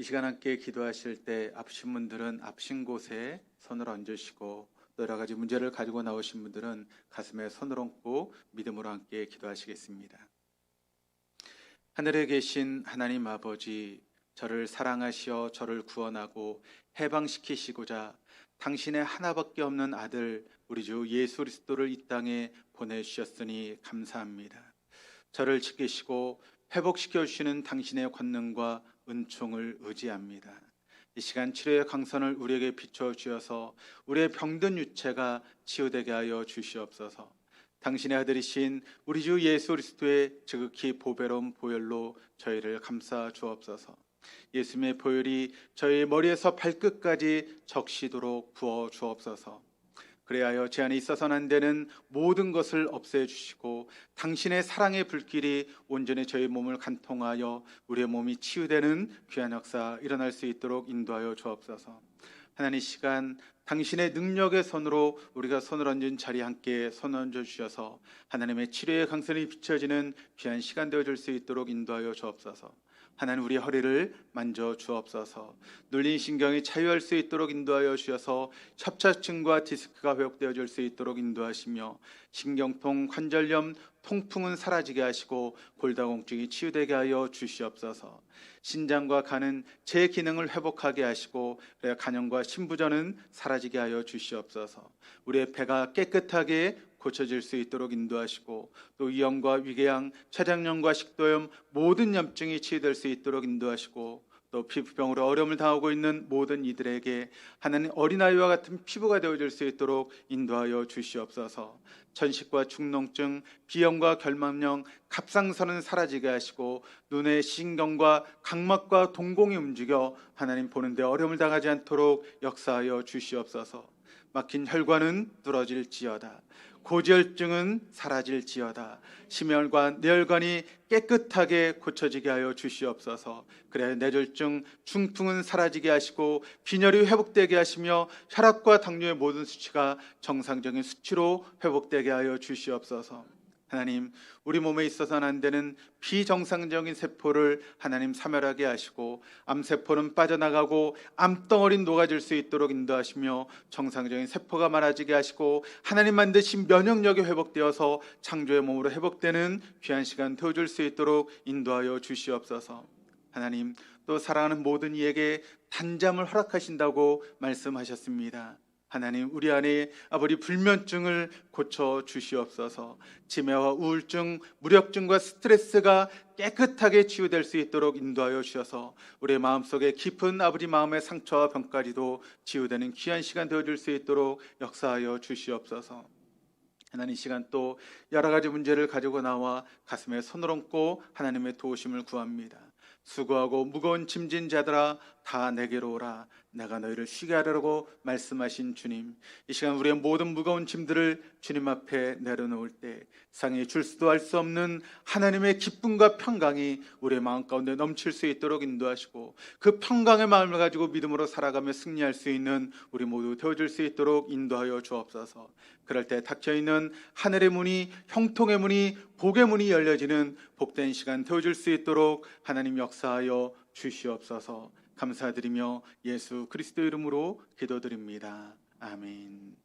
이 시간 함께 기도하실 때 아프신 분들은 아프신 곳에 손을 얹으시고 또 여러 가지 문제를 가지고 나오신 분들은 가슴에 손을 얹고 믿음으로 함께 기도하시겠습니다. 하늘에 계신 하나님 아버지, 저를 사랑하시어 저를 구원하고 해방시키시고자 당신의 하나밖에 없는 아들 우리 주 예수 그리스도를 이 땅에 보내주셨으니 감사합니다. 저를 지키시고 회복시켜 주시는 당신의 권능과 은총을 의지합니다. 이 시간 치료의 강선을 우리에게 비춰 주셔서 우리의 병든 유체가 치유되게 하여 주시옵소서. 당신의 아들이신 우리 주 예수 그리스도의 지극히 보배로운 보혈로 저희를 감싸 주옵소서. 예수님의 보혈이 저희 머리에서 발끝까지 적시도록 부어 주옵소서. 그래하여 제 안에 있어서는 안 되는 모든 것을 없애 주시고 당신의 사랑의 불길이 온전히 저희 몸을 간통하여 우리의 몸이 치유되는 귀한 역사 일어날 수 있도록 인도하여 주옵소서. 하나님 이 시간 당신의 능력의 손으로 우리가 손을 얹은 자리에 함께 손 얹어 주셔서 하나님의 치료의 강선이 비춰지는 귀한 시간 되어 줄수 있도록 인도하여 주옵소서. 하나님 우리 허리를 만져 주옵소서. 눌린 신경이 자유할 수 있도록 인도하여 주셔서 협착증과 디스크가 회복되어 줄 수 있도록 인도하시며 신경통, 관절염, 통풍은 사라지게 하시고 골다공증이 치유되게 하여 주시옵소서. 신장과 간은 제 기능을 회복하게 하시고 그래 간염과 신부전은 사라지게 하여 주시옵소서. 우리의 배가 깨끗하게 고쳐질 수 있도록 인도하시고 또 위염과 위궤양, 췌장염과 식도염 모든 염증이 치유될 수 있도록 인도하시고 또 피부병으로 어려움을 당하고 있는 모든 이들에게 하나님 어린아이와 같은 피부가 되어줄 수 있도록 인도하여 주시옵소서. 천식과 축농증, 비염과 결막염, 갑상선은 사라지게 하시고 눈의 신경과 각막과 동공이 움직여 하나님 보는데 어려움을 당하지 않도록 역사하여 주시옵소서. 막힌 혈관은 뚫어질지어다. 고지혈증은 사라질지어다. 심혈관, 뇌혈관이 깨끗하게 고쳐지게 하여 주시옵소서. 그래 뇌졸중, 중풍은 사라지게 하시고 빈혈이 회복되게 하시며 혈압과 당뇨의 모든 수치가 정상적인 수치로 회복되게 하여 주시옵소서. 하나님, 우리 몸에 있어서는 안 되는 비정상적인 세포를 하나님 사멸하게 하시고 암세포는 빠져나가고 암덩어리 녹아질 수 있도록 인도하시며 정상적인 세포가 많아지게 하시고 하나님 만드신 면역력이 회복되어서 창조의 몸으로 회복되는 귀한 시간 되어줄 수 있도록 인도하여 주시옵소서. 하나님 또 사랑하는 모든 이에게 단잠을 허락하신다고 말씀하셨습니다. 하나님 우리 안에 아버지 불면증을 고쳐 주시옵소서. 치매와 우울증, 무력증과 스트레스가 깨끗하게 치유될 수 있도록 인도하여 주셔서 우리의 마음속에 깊은 아버지 마음의 상처와 병까지도 치유되는 귀한 시간 되어 줄수 있도록 역사하여 주시옵소서. 하나님 이 시간 또 여러 가지 문제를 가지고 나와 가슴에 손을 얹고 하나님의 도우심을 구합니다. 수고하고 무거운 짐진 자들아 다 내게로 오라. 내가 너희를 쉬게 하려고 말씀하신 주님. 이 시간 우리의 모든 무거운 짐들을 주님 앞에 내려놓을 때 상이 줄 수도 할수 없는 하나님의 기쁨과 평강이 우리의 마음 가운데 넘칠 수 있도록 인도하시고 그 평강의 마음을 가지고 믿음으로 살아가며 승리할 수 있는 우리 모두 되어줄 수 있도록 인도하여 주옵소서. 그럴 때 닫혀 있는 하늘의 문이 형통의 문이 복의 문이 열려지는 복된 시간 되어줄 수 있도록 하나님 역사하여 주시옵소서 감사드리며 예수 그리스도 이름으로 기도드립니다. 아멘.